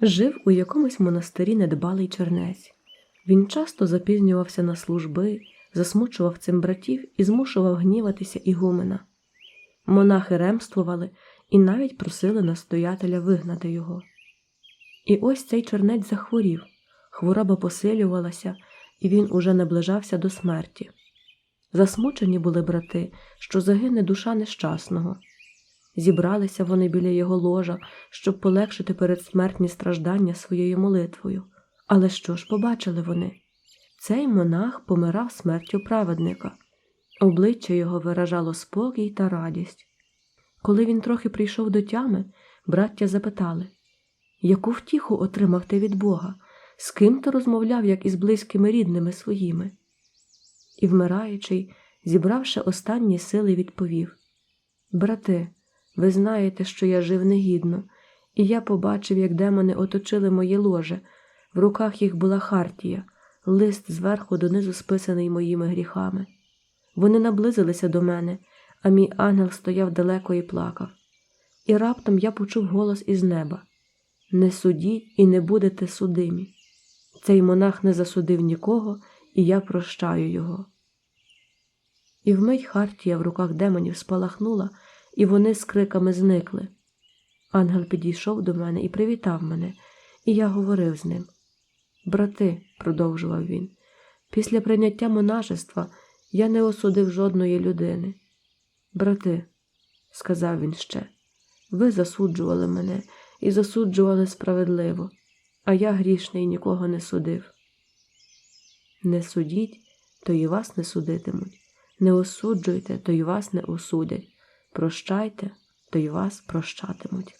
Жив у якомусь монастирі недбалий чернець. Він часто запізнювався на служби, засмучував цим братів і змушував гніватися ігумена. Монахи ремствували і навіть просили настоятеля вигнати його. І ось цей чернець захворів, хвороба посилювалася, і він уже наближався до смерті. Засмучені були брати, що загине душа нещасного. Зібралися вони біля його ложа, щоб полегшити передсмертні страждання своєю молитвою. Але що ж побачили вони? Цей монах помирав смертю праведника. Обличчя його виражало спокій та радість. Коли він трохи прийшов до тями, браття запитали яку втіху отримав ти від Бога? З ким ти розмовляв, як із близькими рідними своїми? І вмираючий, зібравши останні сили, відповів Брати, ви знаєте, що я жив негідно, і я побачив, як демони оточили моє ложе. В руках їх була хартія, лист зверху донизу списаний моїми гріхами. Вони наблизилися до мене, а мій ангел стояв далеко і плакав. І раптом я почув голос із неба Не судіть і не будете судимі. Цей монах не засудив нікого, і я прощаю його. І вмить Хартія в руках демонів спалахнула, і вони з криками зникли. Ангел підійшов до мене і привітав мене, і я говорив з ним. Брати, продовжував він, після прийняття монашества я не осудив жодної людини. Брати, сказав він ще, ви засуджували мене і засуджували справедливо, а я грішний нікого не судив. Не судіть, то і вас не судитимуть, не осуджуйте, то й вас не осудять, прощайте, то й вас прощатимуть.